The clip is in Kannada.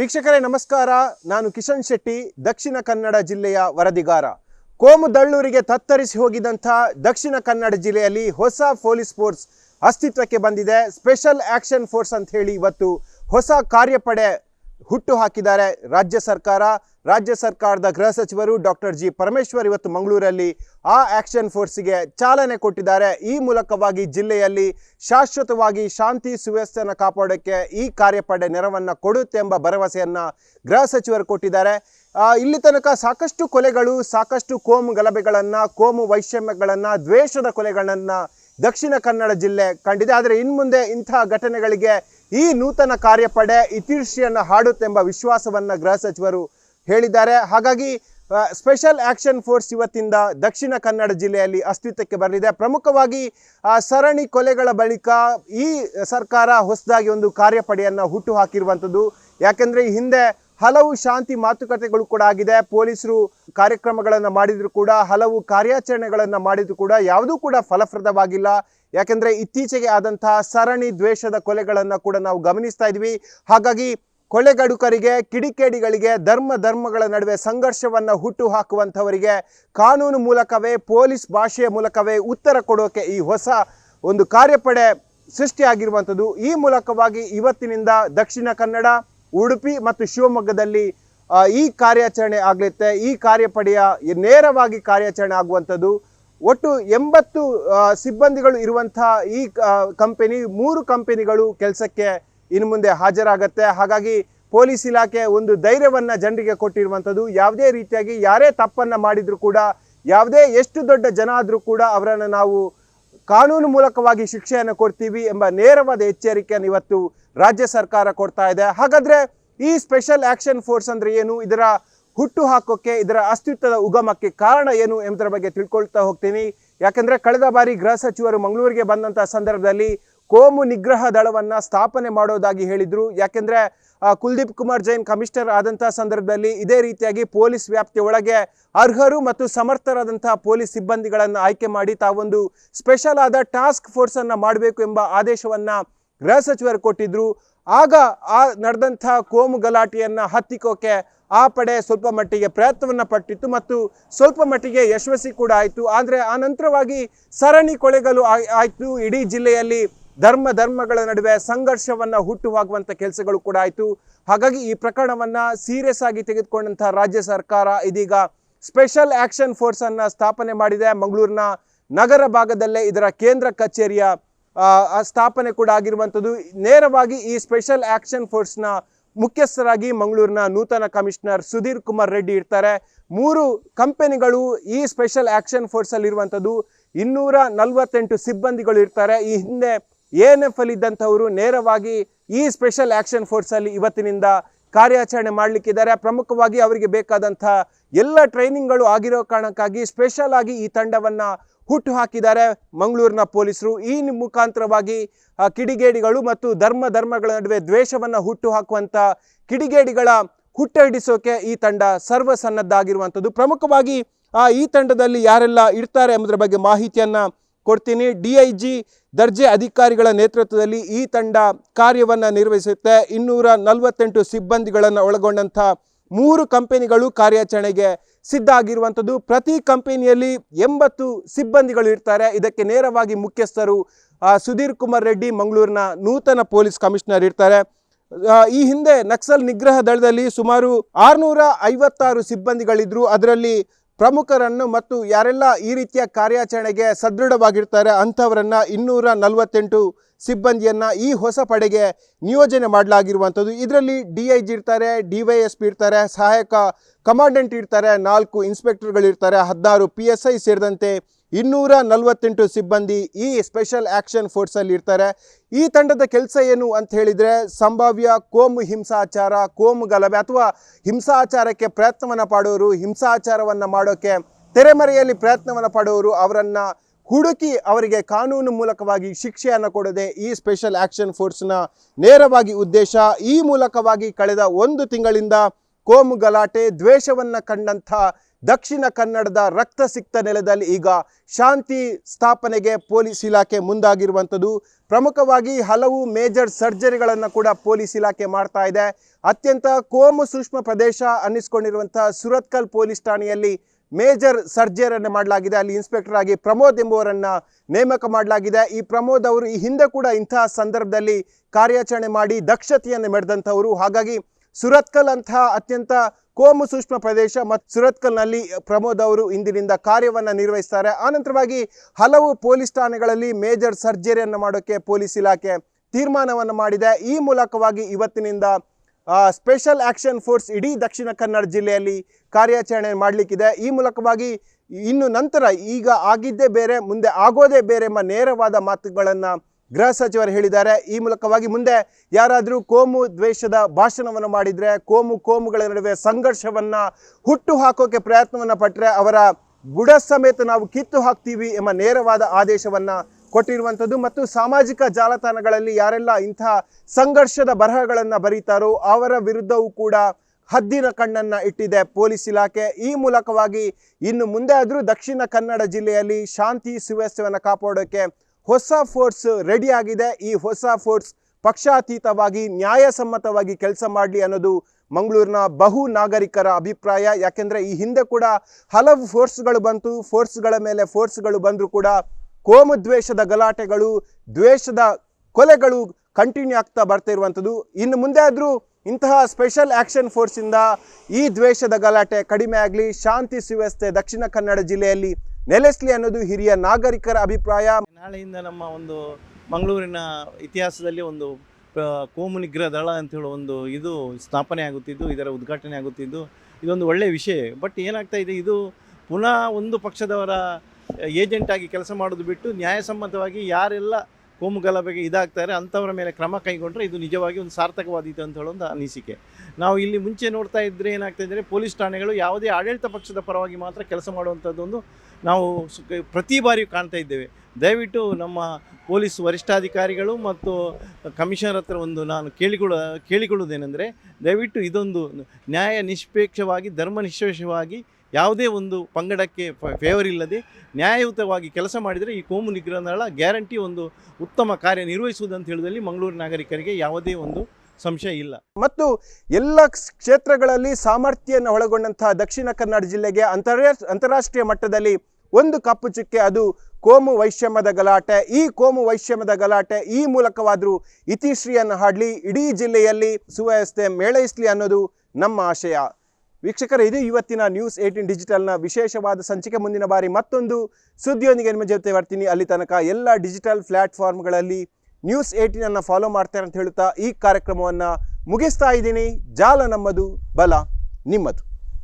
ವೀಕ್ಷಕರೇ, ನಮಸ್ಕಾರ. ನಾನು ಕಿಶನ್ ಶೆಟ್ಟಿ, ದಕ್ಷಿಣ ಕನ್ನಡ ಜಿಲ್ಲೆಯ ವರದಿಗಾರ. ಕೋಮು ದಳ್ಳೂರಿಗೆ ತತ್ತರಿಸಿ ಹೋಗಿದಂಥ ದಕ್ಷಿಣ ಕನ್ನಡ ಜಿಲ್ಲೆಯಲ್ಲಿ ಹೊಸ ಪೊಲೀಸ್ ಫೋರ್ಸ್ ಅಸ್ತಿತ್ವಕ್ಕೆ ಬಂದಿದೆ. ಸ್ಪೆಷಲ್ ಆಕ್ಷನ್ ಫೋರ್ಸ್ ಅಂತ ಹೇಳಿ ಇವತ್ತು ಹೊಸ ಕಾರ್ಯಪಡೆ ಹುಟ್ಟು ಹಾಕಿದ್ದಾರೆ ರಾಜ್ಯ ಸರ್ಕಾರ. ರಾಜ್ಯ ಸರ್ಕಾರದ ಗೃಹ ಸಚಿವರು ಡಾಕ್ಟರ್ ಜಿ ಪರಮೇಶ್ವರ್ ಇವತ್ತು ಮಂಗಳೂರಲ್ಲಿ ಆ ಆಕ್ಷನ್ ಫೋರ್ಸ್ಗೆ ಚಾಲನೆ ಕೊಟ್ಟಿದ್ದಾರೆ. ಈ ಮೂಲಕವಾಗಿ ಜಿಲ್ಲೆಯಲ್ಲಿ ಶಾಶ್ವತವಾಗಿ ಶಾಂತಿ, ಸುವ್ಯವಸ್ಥೆಯನ್ನು ಕಾಪಾಡೋಕ್ಕೆ ಈ ಕಾರ್ಯಪಡೆ ನೆರವನ್ನು ಕೊಡುತ್ತೆ ಎಂಬ ಭರವಸೆಯನ್ನು ಗೃಹ ಸಚಿವರು ಕೊಟ್ಟಿದ್ದಾರೆ. ಇಲ್ಲಿ ತನಕ ಸಾಕಷ್ಟು ಕೊಲೆಗಳು, ಸಾಕಷ್ಟು ಕೋಮು ಗಲಭೆಗಳನ್ನು, ಕೋಮು ವೈಷಮ್ಯಗಳನ್ನು, ದ್ವೇಷದ ಕೊಲೆಗಳನ್ನು ದಕ್ಷಿಣ ಕನ್ನಡ ಜಿಲ್ಲೆ ಕಂಡಿದೆ. ಆದರೆ ಇನ್ಮುಂದೆ ಇಂಥ ಘಟನೆಗಳಿಗೆ ಈ ನೂತನ ಕಾರ್ಯಪಡೆ ಇತಿರ್ಷಿಯನ್ನು ಹಾಡುತ್ತೆಂಬ ವಿಶ್ವಾಸವನ್ನು ಗೃಹ ಸಚಿವರು ಹೇಳಿದ್ದಾರೆ. ಹಾಗಾಗಿ ಸ್ಪೆಷಲ್ ಆಕ್ಷನ್ ಫೋರ್ಸ್ ಇವತ್ತಿಂದ ದಕ್ಷಿಣ ಕನ್ನಡ ಜಿಲ್ಲೆಯಲ್ಲಿ ಅಸ್ತಿತ್ವಕ್ಕೆ ಬರಲಿದೆ. ಪ್ರಮುಖವಾಗಿ ಸರಣಿ ಕೊಲೆಗಳ ಬಳಿಕ ಈ ಸರ್ಕಾರ ಹೊಸದಾಗಿ ಒಂದು ಕಾರ್ಯಪಡೆಯನ್ನು ಹುಟ್ಟು ಹಾಕಿರುವಂಥದ್ದು. ಯಾಕೆಂದರೆ, ಈ ಹಿಂದೆ ಹಲವು ಶಾಂತಿ ಮಾತುಕತೆಗಳು ಕೂಡ ಆಗಿದೆ. ಪೊಲೀಸರು ಕಾರ್ಯಕ್ರಮಗಳನ್ನು ಮಾಡಿದರೂ ಕೂಡ, ಹಲವು ಕಾರ್ಯಾಚರಣೆಗಳನ್ನು ಮಾಡಿದರೂ ಕೂಡ ಯಾವುದೂ ಕೂಡ ಫಲಪ್ರದವಾಗಿಲ್ಲ. ಯಾಕೆಂದರೆ, ಇತ್ತೀಚೆಗೆ ಆದಂತಹ ಸರಣಿ ದ್ವೇಷದ ಕೊಲೆಗಳನ್ನು ಕೂಡ ನಾವು ಗಮನಿಸ್ತಾ ಇದ್ವಿ. ಹಾಗಾಗಿ ಕೊಲೆಗಡುಕರಿಗೆ ಕಿಡಿಕೇಡಿಗಳಿಗೆ, ಧರ್ಮ ಧರ್ಮಗಳ ನಡುವೆ ಸಂಘರ್ಷವನ್ನು ಹುಟ್ಟು ಹಾಕುವಂಥವರಿಗೆ ಕಾನೂನು ಮೂಲಕವೇ, ಪೊಲೀಸ್ ಭಾಷೆಯ ಮೂಲಕವೇ ಉತ್ತರ ಕೊಡೋಕೆ ಈ ಹೊಸ ಒಂದು ಕಾರ್ಯಪಡೆ ಸೃಷ್ಟಿಯಾಗಿರುವಂಥದ್ದು. ಈ ಮೂಲಕವಾಗಿ ಇವತ್ತಿನಿಂದ ದಕ್ಷಿಣ ಕನ್ನಡ, ಉಡುಪಿ ಮತ್ತು ಶಿವಮೊಗ್ಗದಲ್ಲಿ ಈ ಕಾರ್ಯಾಚರಣೆ ಆಗಲಿತ್ತೆ. ಈ ಕಾರ್ಯಪಡೆಯ ನೇರವಾಗಿ ಕಾರ್ಯಾಚರಣೆ ಆಗುವಂಥದ್ದು. ಒಟ್ಟು ಎಂಬತ್ತು ಸಿಬ್ಬಂದಿಗಳು ಇರುವಂತಹ ಈ ಕಂಪೆನಿ, ಮೂರು ಕಂಪೆನಿಗಳು ಕೆಲಸಕ್ಕೆ ಇನ್ನು ಮುಂದೆ ಹಾಜರಾಗತ್ತೆ. ಹಾಗಾಗಿ ಪೊಲೀಸ್ ಇಲಾಖೆ ಒಂದು ಧೈರ್ಯವನ್ನು ಜನರಿಗೆ ಕೊಟ್ಟಿರುವಂಥದ್ದು ಯಾವುದೇ ರೀತಿಯಾಗಿ ಯಾರೇ ತಪ್ಪನ್ನು ಮಾಡಿದರೂ ಕೂಡ, ಯಾವುದೇ ಎಷ್ಟು ದೊಡ್ಡ ಜನ ಆದರೂ ಕೂಡ ಅವರನ್ನು ನಾವು ಕಾನೂನು ಮೂಲಕವಾಗಿ ಶಿಕ್ಷೆಯನ್ನು ಕೊಡ್ತೀವಿ ಎಂಬ ನೇರವಾದ ಎಚ್ಚರಿಕೆಯನ್ನು ಇವತ್ತು ರಾಜ್ಯ ಸರ್ಕಾರ ಕೊಡ್ತಾ ಇದೆ. ಹಾಗಾದರೆ ಈ ಸ್ಪೆಷಲ್ ಆ್ಯಕ್ಷನ್ ಫೋರ್ಸ್ ಅಂದರೆ ಏನು? ಇದರ ಹುಟ್ಟು ಹಾಕೋಕ್ಕೆ ಇದರ ಅಸ್ತಿತ್ವದ ಉಗಮಕ್ಕೆ ಕಾರಣ ಏನು ಎಂಬುದರ ಬಗ್ಗೆ ತಿಳ್ಕೊಳ್ತಾ ಹೋಗ್ತೀನಿ. ಯಾಕೆಂದರೆ, ಕಳೆದ ಬಾರಿ ಗೃಹ ಸಚಿವರು ಮಂಗಳೂರಿಗೆ ಬಂದಂಥ ಸಂದರ್ಭದಲ್ಲಿ ಕೋಮು ನಿಗ್ರಹ ದಳವನ್ನ ಸ್ಥಾಪನೆ ಮಾಡೋದಾಗಿ ಹೇಳಿದರು. ಯಾಕೆಂದರೆ ಕುಲ್ದೀಪ್ ಕುಮಾರ್ ಜೈನ್ ಕಮಿಷನರ್ ಆದಂಥ ಸಂದರ್ಭದಲ್ಲಿ ಇದೇ ರೀತಿಯಾಗಿ ಪೊಲೀಸ್ ವ್ಯಾಪ್ತಿಯ ಒಳಗೆ ಅರ್ಹರು ಮತ್ತು ಸಮರ್ಥರಾದಂತಹ ಪೊಲೀಸ್ ಸಿಬ್ಬಂದಿಗಳನ್ನು ಆಯ್ಕೆ ಮಾಡಿ ತಾವೊಂದು ಸ್ಪೆಷಲ್ ಆದ ಟಾಸ್ಕ್ ಫೋರ್ಸ್ ಅನ್ನ ಮಾಡಬೇಕು ಎಂಬ ಆದೇಶವನ್ನ ಗೃಹ ಸಚಿವರು ಕೊಟ್ಟಿದ್ರು. ಆಗ ಆ ನಡೆದಂಥ ಕೋಮು ಗಲಾಟೆಯನ್ನು ಹತ್ತಿಕೋಕೆ ಆ ಪಡೆ ಸ್ವಲ್ಪ ಮಟ್ಟಿಗೆ ಪ್ರಯತ್ನವನ್ನ ಪಟ್ಟಿತ್ತು ಮತ್ತು ಸ್ವಲ್ಪ ಮಟ್ಟಿಗೆ ಯಶಸ್ವಿ ಕೂಡ ಆಯಿತು. ಆದರೆ ಆ ನಂತರವಾಗಿ ಸರಣಿ ಕೊಳೆಗಲು ಆಯ್ತು. ಇಡೀ ಜಿಲ್ಲೆಯಲ್ಲಿ ಧರ್ಮ ಧರ್ಮಗಳ ನಡುವೆ ಸಂಘರ್ಷವನ್ನ ಹುಟ್ಟು ಹಾಕುವಂತ ಕೆಲಸಗಳು ಕೂಡ ಆಯಿತು. ಹಾಗಾಗಿ ಈ ಪ್ರಕರಣವನ್ನ ಸೀರಿಯಸ್ ಆಗಿ ತೆಗೆದುಕೊಂಡಂತಹ ರಾಜ್ಯ ಸರ್ಕಾರ ಇದೀಗ ಸ್ಪೆಷಲ್ ಆಕ್ಷನ್ ಫೋರ್ಸ್ ಅನ್ನ ಸ್ಥಾಪನೆ ಮಾಡಿದೆ. ಮಂಗಳೂರಿನ ನಗರ ಭಾಗದಲ್ಲೇ ಇದರ ಕೇಂದ್ರ ಕಚೇರಿಯ ಸ್ಥಾಪನೆ ಕೂಡ ಆಗಿರುವಂಥದ್ದು ನೇರವಾಗಿ ಈ ಸ್ಪೆಷಲ್ ಆಕ್ಷನ್ ಫೋರ್ಸ್ನ ಮುಖ್ಯಸ್ಥರಾಗಿ ಮಂಗಳೂರಿನ ನೂತನ ಕಮಿಷನರ್ ಸುಧೀರ್ ಕುಮಾರ್ ರೆಡ್ಡಿ ಇರ್ತಾರೆ. ಮೂರು ಕಂಪನಿಗಳು ಈ ಸ್ಪೆಷಲ್ ಆಕ್ಷನ್ ಫೋರ್ಸ್ ಅಲ್ಲಿ ಇರುವಂಥದ್ದು ಇನ್ನೂರ ನಲವತ್ತೆಂಟು ಸಿಬ್ಬಂದಿಗಳು ಇರ್ತಾರೆ. ಈ ಹಿಂದೆ ಎನ್ ಎಫ್ ಅಲ್ಲಿ ಇದ್ದಂಥವರು ನೇರವಾಗಿ ಈ ಸ್ಪೆಷಲ್ ಆಕ್ಷನ್ ಫೋರ್ಸ್ ಅಲ್ಲಿ ಇವತ್ತಿನಿಂದ ಕಾರ್ಯಾಚರಣೆ ಮಾಡಲಿಕ್ಕಿದ್ದಾರೆ. ಪ್ರಮುಖವಾಗಿ ಅವರಿಗೆ ಬೇಕಾದಂಥ ಎಲ್ಲ ಟ್ರೈನಿಂಗ್ಗಳು ಆಗಿರೋ ಕಾರಣಕ್ಕಾಗಿ ಸ್ಪೆಷಲ್ ಆಗಿ ಈ ತಂಡವನ್ನು ಹುಟ್ಟು ಹಾಕಿದ್ದಾರೆ ಮಂಗಳೂರಿನ ಪೊಲೀಸರು. ಈ ಮುಖಾಂತರವಾಗಿ ಕಿಡಿಗೇಡಿಗಳು ಮತ್ತು ಧರ್ಮ ಧರ್ಮಗಳ ನಡುವೆ ದ್ವೇಷವನ್ನು ಹುಟ್ಟು ಹಾಕುವಂತ ಕಿಡಿಗೇಡಿಗಳ ಹುಟ್ಟಡಿಸೋಕೆ ಈ ತಂಡ ಸರ್ವಸನ್ನದ್ಧ ಆಗಿರುವಂಥದ್ದು ಪ್ರಮುಖವಾಗಿ ಈ ತಂಡದಲ್ಲಿ ಯಾರೆಲ್ಲ ಇರ್ತಾರೆ ಎಂಬುದರ ಬಗ್ಗೆ ಮಾಹಿತಿಯನ್ನ ಕೊಡ್ತೀನಿ. ಡಿ ಐ ಜಿ ದರ್ಜೆ ಅಧಿಕಾರಿಗಳ ನೇತೃತ್ವದಲ್ಲಿ ಈ ತಂಡ ಕಾರ್ಯವನ್ನು ನಿರ್ವಹಿಸುತ್ತೆ. ಇನ್ನೂರ ನಲವತ್ತೆಂಟು ಸಿಬ್ಬಂದಿಗಳನ್ನು ಒಳಗೊಂಡಂಥ ಮೂರು ಕಂಪನಿಗಳು ಕಾರ್ಯಾಚರಣೆಗೆ ಸಿದ್ಧ ಆಗಿರುವಂಥದ್ದು. ಪ್ರತಿ ಕಂಪನಿಯಲ್ಲಿ ಎಂಬತ್ತು ಸಿಬ್ಬಂದಿಗಳು ಇರ್ತಾರೆ. ಇದಕ್ಕೆ ನೇರವಾಗಿ ಮುಖ್ಯಸ್ಥರು ಸುಧೀರ್ ಕುಮಾರ್ ರೆಡ್ಡಿ ಮಂಗಳೂರಿನ ನೂತನ ಪೊಲೀಸ್ ಕಮಿಷನರ್ ಇರ್ತಾರೆ. ಈ ಹಿಂದೆ ನಕ್ಸಲ್ ನಿಗ್ರಹ ದಳದಲ್ಲಿ ಸುಮಾರು ಆರುನೂರ ಐವತ್ತಾರು ಸಿಬ್ಬಂದಿಗಳಿದ್ರು. ಅದರಲ್ಲಿ ಪ್ರಮುಖರನ್ನು ಮತ್ತು ಯಾರೆಲ್ಲ ಈ ರೀತಿಯ ಕಾರ್ಯಾಚರಣೆಗೆ ಸದೃಢವಾಗಿರ್ತಾರೆ ಅಂಥವರನ್ನ ಇನ್ನೂರ ನಲವತ್ತೆಂಟು ಸಿಬ್ಬಂದಿಯನ್ನ ಈ ಹೊಸ ಪಡೆಗೆ ನಿಯೋಜನೆ ಮಾಡಲಾಗಿರುವಂಥದ್ದು. ಇದರಲ್ಲಿ ಡಿ ಐ ಜಿ ಇರ್ತಾರೆ, ಡಿ ವೈ ಎಸ್ ಪಿ ಇರ್ತಾರೆ, ಸಹಾಯಕ ಕಮಾಂಡೆಂಟ್ ಇರ್ತಾರೆ, ನಾಲ್ಕು ಇನ್ಸ್ಪೆಕ್ಟರ್ಗಳಿರ್ತಾರೆ, ಹದಿನಾರು ಪಿ ಎಸ್ ಐ ಸೇರಿದಂತೆ ಇನ್ನೂರ ನಲವತ್ತೆಂಟು ಸಿಬ್ಬಂದಿ ಈ ಸ್ಪೆಷಲ್ ಆಕ್ಷನ್ ಫೋರ್ಸಲ್ಲಿ ಇರ್ತಾರೆ. ಈ ತಂಡದ ಕೆಲಸ ಏನು ಅಂತ ಹೇಳಿದರೆ ಸಂಭಾವ್ಯ ಕೋಮು ಹಿಂಸಾಚಾರ, ಕೋಮು ಗಲಭೆ ಅಥವಾ ಹಿಂಸಾಚಾರಕ್ಕೆ ಪ್ರಯತ್ನವನ್ನು ಪಡೋರು, ಹಿಂಸಾಚಾರವನ್ನು ಮಾಡೋಕ್ಕೆ ತೆರೆಮರೆಯಲ್ಲಿ ಪ್ರಯತ್ನವನ್ನು ಪಡೋರು ಅವರನ್ನು ಹುಡುಕಿ ಅವರಿಗೆ ಕಾನೂನು ಮೂಲಕವಾಗಿ ಶಿಕ್ಷೆಯನ್ನು ಕೊಡದೆ ಈ ಸ್ಪೆಷಲ್ ಆಕ್ಷನ್ ಫೋರ್ಸ್ನ ನೇರವಾಗಿ ಉದ್ದೇಶ ಈ ಮೂಲಕವಾಗಿ ಕಳೆದ ಒಂದು ತಿಂಗಳಿಂದ ಕೋಮು ಗಲಾಟೆ, ದ್ವೇಷವನ್ನು ಕಂಡಂಥ ದಕ್ಷಿಣ ಕನ್ನಡದ ರಕ್ತ ಸಿಕ್ತ ನೆಲದಲ್ಲಿ ಈಗ ಶಾಂತಿ ಸ್ಥಾಪನೆಗೆ ಪೊಲೀಸ್ ಇಲಾಖೆ ಮುಂದಾಗಿರುವಂಥದ್ದು. ಪ್ರಮುಖವಾಗಿ ಹಲವು ಮೇಜರ್ ಸರ್ಜರಿಗಳನ್ನು ಕೂಡ ಪೊಲೀಸ್ ಇಲಾಖೆ ಮಾಡ್ತಾ ಇದೆ. ಅತ್ಯಂತ ಕೋಮು ಸೂಕ್ಷ್ಮ ಪ್ರದೇಶ ಅನ್ನಿಸ್ಕೊಂಡಿರುವಂತಹ ಸುರತ್ಕಲ್ ಪೊಲೀಸ್ ಠಾಣೆಯಲ್ಲಿ ಮೇಜರ್ ಸರ್ಜರಿಯನ್ನು ಮಾಡಲಾಗಿದೆ. ಅಲ್ಲಿ ಇನ್ಸ್ಪೆಕ್ಟರ್ ಆಗಿ ಪ್ರಮೋದ್ ಎಂಬುವರನ್ನು ನೇಮಕ ಮಾಡಲಾಗಿದೆ. ಈ ಪ್ರಮೋದ್ ಅವರು ಈ ಹಿಂದೆ ಕೂಡ ಇಂತಹ ಸಂದರ್ಭದಲ್ಲಿ ಕಾರ್ಯಾಚರಣೆ ಮಾಡಿ ದಕ್ಷತೆಯನ್ನು ಮೆರೆದಂಥವರು. ಹಾಗಾಗಿ ಸುರತ್ಕಲ್ ಅಂತಹ ಅತ್ಯಂತ ಕೋಮು ಸೂಕ್ಷ್ಮ ಪ್ರದೇಶ ಮತ್ತು ಸುರತ್ಕಲ್ನಲ್ಲಿ ಪ್ರಮೋದ್ ಅವರು ಇಂದಿನಿಂದ ಕಾರ್ಯವನ್ನು ನಿರ್ವಹಿಸ್ತಾರೆ. ಆನಂತರವಾಗಿ ಹಲವು ಪೊಲೀಸ್ ಠಾಣೆಗಳಲ್ಲಿ ಮೇಜರ್ ಸರ್ಜರಿಯನ್ನು ಮಾಡೋಕ್ಕೆ ಪೊಲೀಸ್ ಇಲಾಖೆ ತೀರ್ಮಾನವನ್ನು ಮಾಡಿದೆ. ಈ ಮೂಲಕವಾಗಿ ಇವತ್ತಿನಿಂದ ಸ್ಪೆಷಲ್ ಆಕ್ಷನ್ ಫೋರ್ಸ್ ಇಡೀ ದಕ್ಷಿಣ ಕನ್ನಡ ಜಿಲ್ಲೆಯಲ್ಲಿ ಕಾರ್ಯಾಚರಣೆ ಮಾಡಲಿಕ್ಕಿದೆ. ಈ ಮೂಲಕವಾಗಿ ಇನ್ನು ನಂತರ ಈಗ ಆಗಿದ್ದೇ ಬೇರೆ, ಮುಂದೆ ಆಗೋದೇ ಬೇರೆ ಎಂಬ ನೇರವಾದ ಮಾತುಗಳನ್ನು ಗೃಹ ಸಚಿವರು ಹೇಳಿದ್ದಾರೆ, ಈ ಮೂಲಕವಾಗಿ ಮುಂದೆ ಯಾರಾದರೂ ಕೋಮು ದ್ವೇಷದ ಭಾಷಣವನ್ನು ಮಾಡಿದರೆ, ಕೋಮು ಕೋಮುಗಳ ನಡುವೆ ಸಂಘರ್ಷವನ್ನು ಹುಟ್ಟು ಹಾಕೋಕೆ ಪ್ರಯತ್ನವನ್ನು ಪಟ್ಟರೆ ಅವರ ಬುಡ ಸಮೇತ ನಾವು ಕಿತ್ತು ಹಾಕ್ತೀವಿ ಎಂಬ ನೇರವಾದ ಆದೇಶವನ್ನು ಕೊಟ್ಟಿರುವಂಥದ್ದು. ಮತ್ತು ಸಾಮಾಜಿಕ ಜಾಲತಾಣಗಳಲ್ಲಿ ಯಾರೆಲ್ಲ ಇಂಥ ಸಂಘರ್ಷದ ಬರಹಗಳನ್ನು ಬರೀತಾರೋ ಅವರ ವಿರುದ್ಧವೂ ಕೂಡ ಹದ್ದಿನ ಕಣ್ಣನ್ನ ಇಟ್ಟಿದೆ ಪೊಲೀಸ್ ಇಲಾಖೆ. ಈ ಮೂಲಕವಾಗಿ ಇನ್ನು ಮುಂದೆ ಆದರೂ ದಕ್ಷಿಣ ಕನ್ನಡ ಜಿಲ್ಲೆಯಲ್ಲಿ ಶಾಂತಿ ಸುವ್ಯವಸ್ಥೆಯನ್ನು ಕಾಪಾಡೋಕ್ಕೆ ಹೊಸ ಫೋರ್ಸ್ ರೆಡಿ ಆಗಿದೆ. ಈ ಹೊಸ ಫೋರ್ಸ್ ಪಕ್ಷಾತೀತವಾಗಿ, ನ್ಯಾಯಸಮ್ಮತವಾಗಿ ಕೆಲಸ ಮಾಡಲಿ ಅನ್ನೋದು ಮಂಗಳೂರಿನ ಬಹು ನಾಗರಿಕರ ಅಭಿಪ್ರಾಯ. ಯಾಕೆಂದರೆ ಈ ಹಿಂದೆ ಕೂಡ ಹಲವು ಫೋರ್ಸ್ಗಳು ಬಂತು. ಫೋರ್ಸ್ಗಳ ಮೇಲೆ ಫೋರ್ಸ್ಗಳು ಬಂದರೂ ಕೂಡ ಕೋಮು ದ್ವೇಷದ ಗಲಾಟೆಗಳು, ದ್ವೇಷದ ಕೊಲೆಗಳು ಕಂಟಿನ್ಯೂ ಆಗ್ತಾ ಬರ್ತಾ ಇರುವಂಥದ್ದು. ಇನ್ನು ಮುಂದೆ ಆದರೂ ಇಂತಹ ಸ್ಪೆಷಲ್ ಆ್ಯಕ್ಷನ್ ಫೋರ್ಸಿಂದ ಈ ದ್ವೇಷದ ಗಲಾಟೆ ಕಡಿಮೆ ಆಗಲಿ. ಶಾಂತಿ ಸುವ್ಯವಸ್ಥೆ ದಕ್ಷಿಣ ಕನ್ನಡ ಜಿಲ್ಲೆಯಲ್ಲಿ ನೆಲೆಸಲಿ ಅನ್ನೋದು ಹಿರಿಯ ನಾಗರಿಕರ ಅಭಿಪ್ರಾಯ. ನಾಳೆಯಿಂದ ನಮ್ಮ ಒಂದು ಮಂಗಳೂರಿನ ಇತಿಹಾಸದಲ್ಲಿ ಒಂದು ಕೋಮು ನಿಗ್ರಹ ದಳ ಅಂತ ಹೇಳೋ ಒಂದು ಇದು ಸ್ಥಾಪನೆ ಆಗುತ್ತಿದ್ದು, ಇದರ ಉದ್ಘಾಟನೆ ಆಗುತ್ತಿದ್ದು, ಇದೊಂದು ಒಳ್ಳೆಯ ವಿಷಯ. ಬಟ್ ಏನಾಗ್ತಾ ಇದೆ, ಇದು ಪುನಃ ಒಂದು ಪಕ್ಷದವರ ಏಜೆಂಟ್ ಆಗಿ ಕೆಲಸ ಮಾಡೋದು ಬಿಟ್ಟು ನ್ಯಾಯಸಮ್ಮತವಾಗಿ ಯಾರೆಲ್ಲ ಕೋಮು ಗಲಭೆಗೆ ಇದಾಗ್ತಾರೆ, ಅಂಥವರ ಮೇಲೆ ಕ್ರಮ ಕೈಗೊಂಡ್ರೆ ಇದು ನಿಜವಾಗಿ ಒಂದು ಸಾರ್ಥಕವಾದೀತು ಅಂತ ಹೇಳೋ ಒಂದು ಅನಿಸಿಕೆ. ನಾವು ಇಲ್ಲಿ ಮುಂಚೆ ನೋಡ್ತಾ ಇದ್ದರೆ ಏನಾಗ್ತಾ ಇದ್ದರೆ ಪೊಲೀಸ್ ಠಾಣೆಗಳು ಯಾವುದೇ ಆಡಳಿತ ಪಕ್ಷದ ಪರವಾಗಿ ಮಾತ್ರ ಕೆಲಸ ಮಾಡುವಂಥದ್ದೊಂದು ನಾವು ಪ್ರತಿ ಬಾರಿಯೂ ಕಾಣ್ತಾ ಇದ್ದೇವೆ. ದಯವಿಟ್ಟು ನಮ್ಮ ಪೊಲೀಸ್ ವರಿಷ್ಠಾಧಿಕಾರಿಗಳು ಮತ್ತು ಕಮಿಷನರ್ ಹತ್ರ ಒಂದು ನಾನು ಕೇಳಿಕೊಳ್ಳ, ಕೇಳಿಕೊಳ್ಳುವುದೇನೆಂದರೆ ದಯವಿಟ್ಟು ಇದೊಂದು ನ್ಯಾಯ ನಿಷ್ಪೇಕ್ಷವಾಗಿ, ಧರ್ಮ ನಿಷ್ಪೇಕ್ಷವಾಗಿ ಯಾವುದೇ ಒಂದು ಪಂಗಡಕ್ಕೆ ಫೇವರ್ ಇಲ್ಲದೆ ನ್ಯಾಯಯುತವಾಗಿ ಕೆಲಸ ಮಾಡಿದರೆ ಈ ಕೋಮು ನಿಗ್ರಹ ದಳ ಗ್ಯಾರಂಟಿ ಒಂದು ಉತ್ತಮ ಕಾರ್ಯ ನಿರ್ವಹಿಸುವುದು ಅಂತ ಹೇಳುವುದರಲ್ಲಿ ಮಂಗಳೂರು ನಾಗರಿಕರಿಗೆ ಯಾವುದೇ ಒಂದು ಸಂಶಯ ಇಲ್ಲ. ಮತ್ತು ಎಲ್ಲ ಕ್ಷೇತ್ರಗಳಲ್ಲಿ ಸಾಮರ್ಥ್ಯವನ್ನು ಒಳಗೊಂಡಂತಹ ದಕ್ಷಿಣ ಕನ್ನಡ ಜಿಲ್ಲೆಗೆ ಅಂತರ್ರಾ ಅಂತಾರಾಷ್ಟ್ರೀಯ ಮಟ್ಟದಲ್ಲಿ ಒಂದು ಕಪ್ಪು ಚುಕ್ಕೆ, ಅದು ಕೋಮು ವೈಷಮ್ಯದ ಗಲಾಟೆ. ಈ ಕೋಮು ವೈಷಮ್ಯದ ಗಲಾಟೆ ಈ ಮೂಲಕವಾದರೂ ಇತಿಶ್ರೀಯನ್ನು ಹಾಡಲಿ. ಇಡೀ ಜಿಲ್ಲೆಯಲ್ಲಿ ಸುವ್ಯವಸ್ಥೆ, ಮೇಳೈಸಲಿ ಅನ್ನೋದು ನಮ್ಮ ಆಶಯ. ವೀಕ್ಷಕರೇ, ಇದು ಇವತ್ತಿನ ನ್ಯೂಸ್ ಏಯ್ಟೀನ್ ಡಿಜಿಟಲ್ನ ವಿಶೇಷವಾದ ಸಂಚಿಕೆ. ಮುಂದಿನ ಬಾರಿ ಮತ್ತೊಂದು ಸುದ್ದಿಯೊಂದಿಗೆ ನಿಮ್ಮ ಜೊತೆ ಬರ್ತೀನಿ. ಅಲ್ಲಿ ತನಕ ಎಲ್ಲ ಡಿಜಿಟಲ್ ಪ್ಲ್ಯಾಟ್ಫಾರ್ಮ್ಗಳಲ್ಲಿ ನ್ಯೂಸ್ ಏಯ್ಟೀನನ್ನು ಫಾಲೋ ಮಾಡ್ತಾರೆ ಅಂತ ಹೇಳುತ್ತಾ ಈ ಕಾರ್ಯಕ್ರಮವನ್ನು ಮುಗಿಸ್ತಾ ಇದ್ದೀನಿ. ಜಾಲ ನಮ್ಮದು, ಬಲ ನಿಮ್ಮದು.